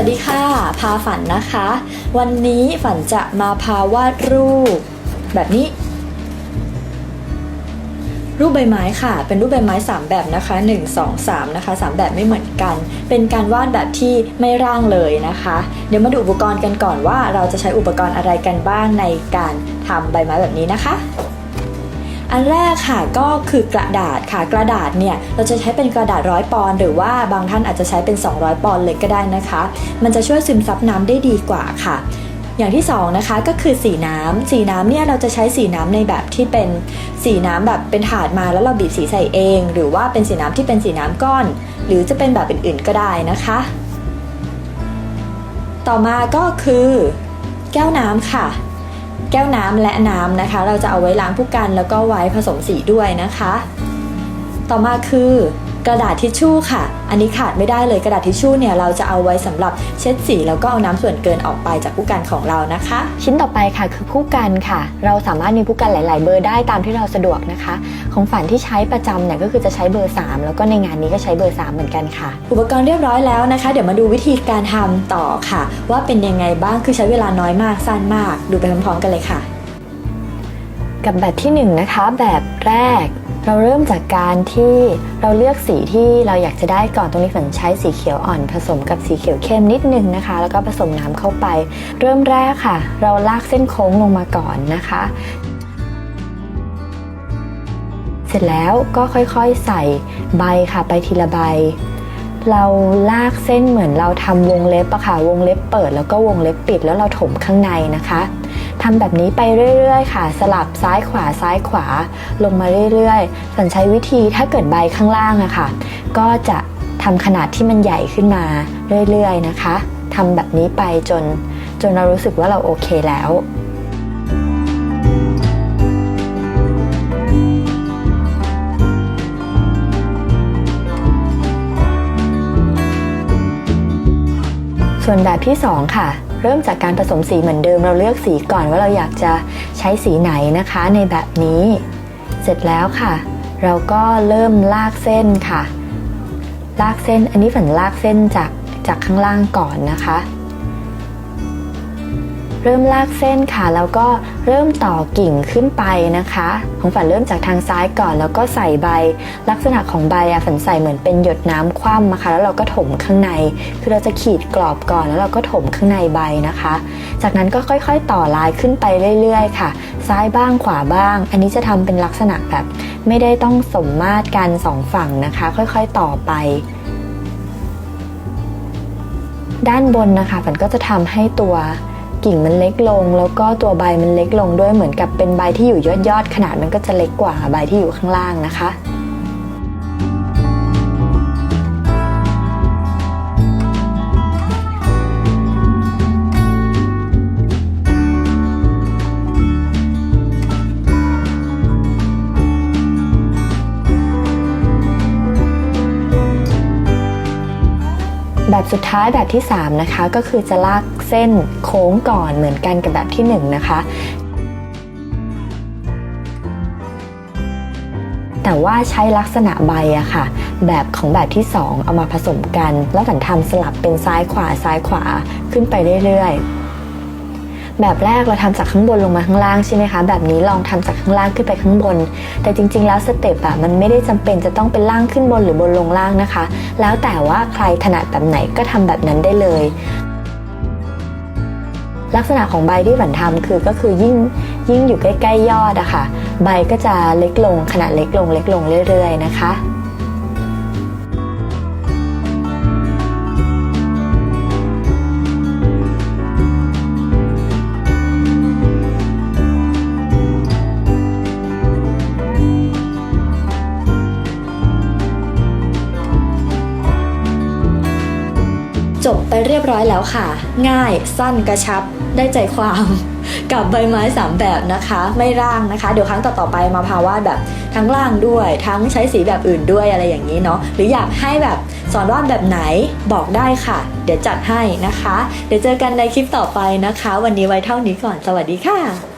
วัสดีค่ะ พาฝันนะคะ วันนี้ฝันจะมาพาวาดรูป แบบนี้ รูปใบไม้ค่ะ เป็นรูปใบไม้ 3 แบบนะคะ 1 2 3 นะคะ 3 แบบไม่เหมือนกัน เป็นการวาดแบบที่ไม่ร่างเลยนะคะ เดี๋ยวมาดูอุปกรณ์กันก่อนว่าเราจะใช้อุปกรณ์อะไรกันบ้างในการทำใบไม้แบบนี้นะคะ อันแรกค่ะก็คือกระดาษค่ะกระดาษเนี่ยเราจะใช้เป็นกระดาษร้อยปอนหรือว่าบางท่านอาจจะใช้เป็น 200 ปอนเลยก็ได้นะคะ มันจะช่วยซึมซับน้ำได้ดีกว่าค่ะอย่างที่สองนะคะก็คือสีน้ำสีน้ำเนี่ยเราจะใช้สีน้ำในแบบที่เป็นสีน้ำแบบเป็นถาดมาแล้วเราบีบสีใส่เอง หรือว่าเป็นสีน้ำที่เป็นสีน้ำก้อน หรือจะเป็นแบบอื่นๆก็ได้นะคะ ต่อมาก็คือ แก้วน้ำค่ะ แก้วน้ำและน้ำนะคะ เราจะเอาไว้ล้างผู้กันแล้วก็ไว้ผสมสีด้วยนะคะ ต่อมาคือ กระดาษทิชชู่ค่ะ อันนี้ขาดไม่ได้เลยกระดาษทิชชู่เนี่ยเราจะเอาไว้สำหรับเช็ดสีแล้วก็เอาน้ำส่วนเกินออกไปจากผู้กันของเรานะคะ ชิ้นต่อไปค่ะคือผู้กันค่ะ เราสามารถมีผู้กันหลาย ๆ เบอร์ได้ตามที่เราสะดวกนะคะ ของฝันที่ใช้ประจำเนี่ยก็คือจะใช้เบอร์ 3 แล้วก็ในงานนี้ก็ใช้เบอร์ 3 เหมือนกันค่ะ อุปกรณ์เรียบร้อยแล้วนะคะ เดี๋ยวมาดูวิธีการทำต่อค่ะ ว่าเป็นยังไงบ้างคือใช้เวลาน้อยมากสั้นมาก ดูไปพร้อม ๆ กันเลยค่ะ กับแบบที่1นงนะคะแบบแรก เราเริ่มจากการที่เราเลือกสีที่เราอยากจะได้ก่อนตรงนี้ฝนใช้สีเขียวอ่อน ผสมกับสีเขียวเข้มนิดนึงนะคะ แล้วก็ผสมน้ำเข้าไป เริ่มแรกค่ะ เราลากเส้นโค้งลงมาก่อนนะคะ เสร็จแล้วก็ค่อยๆใส่ใบค่ะไปทีละใบ เราลากเส้นเหมือนเราทำวงเล็บอะค่ะ วงเล็บเปิดแล้วก็วงเล็บปิดแล้วเราถมข้างในนะคะ ทำแบบนี้ไปเรื่อยๆ ค่ะ สลับซ้ายขวาซ้ายขวา ลงมาเรื่อยๆ สันใช้วิธีถ้าเกิดใบข้างล่างอะค่ะ ก็จะทำขนาดที่มันใหญ่ขึ้นมาเรื่อยๆนะคะทำแบบนี้ไปจนจนเรารู้สึกว่าเราโอเคแล้ว ส่วนแบบที่ 2 ค่ะ เริ่มจากการผสมสีเหมือนเดิมเราเลือกสีก่อนว่าเราอยากจะใช้สีไหนนะคะในแบบนี้ เสร็จแล้วค่ะ เราก็เริ่มลากเส้นค่ะ ลากเส้นอันนี้ฝันลากเส้นจากจากข้างล่างก่อนนะคะ เริ่มลากเส้นค่ะ แล้วก็เริ่มต่อกิ่งขึ้นไปนะคะ ของฝันเริ่มจากทางซ้ายก่อนแล้วก็ใส่ใบ ลักษณะของใบอะฝันใส่เหมือนเป็นหยดน้ำคว่ำนะคะ แล้วเราก็ถมข้างใน คือเราจะขีดกรอบก่อนแล้วเราก็ถมข้างในใบนะคะ จากนั้นก็ค่อยๆ ต่อลายขึ้นไปเรื่อยๆ ค่ะ ซ้ายบ้างขวาบ้าง อันนี้จะทำเป็นลักษณะแบบ ไม่ได้ต้องสมมาตรกันสองฝั่งนะคะ ค่อยๆต่อไปด้านบนนะคะฝันก็จะทำให้ตัว กิ่งมันเล็กลง แล้วก็ตัวใบมันเล็กลงด้วยเหมือนกับเป็นใบที่อยู่ยอดยอดๆขนาดมันก็จะเล็กกว่าใบที่อยู่ข้างล่างนะคะ แบบสุดท้ายแบบที่ 3 นะคะ ก็คือจะลากเส้นโค้งก่อนเหมือนกันกับแบบที่ 1 นะคะแต่ว่าใช้ลักษณะใบอะค่ะ แบบของแบบที่ 2 เอามาผสมกัน แล้วฝันทำสลับเป็นซ้ายขวาซ้ายขวาขึ้นไปเรื่อยๆ แบบแรกเราทำจากข้างบนลงมาข้างล่างใช่ไหมคะ แบบนี้ลองทำจากข้างล่างขึ้นไปข้างบน แต่จริง ๆ แล้วสเต็ปอะมันไม่ได้จำเป็นจะต้องเป็นล่างขึ้นบนหรือบนลงล่างนะคะ แล้วแต่ว่าใครถนัดแบบไหนก็ทำแบบนั้นได้เลยลักษณะของใบที่ฝันทำคือก็คือยิ่งยิ่งอยู่ใกล้ ๆ ยอดอะค่ะ ใบก็จะเล็กลงขนาดเล็กลงเล็กลงเรื่อย ๆ นะคะ จบไปเรียบร้อยแล้วค่ะ ง่ายสั้นกระชับได้ใจความกับใบไม้สามแบบนะคะ ไม่ร่างนะคะ เดี๋ยวครั้งต่อๆไปมาพาวาดแบบทั้งร่างด้วย ทั้งใช้สีแบบอื่นด้วยอะไรอย่างนี้เนาะหรืออยากให้แบบสอนวาดแบบไหนบอกได้ค่ะ เดี๋ยวจัดให้นะคะ เดี๋ยวเจอกันในคลิปต่อไปนะคะ วันนี้ไว้เท่านี้ก่อนสวัสดีค่ะ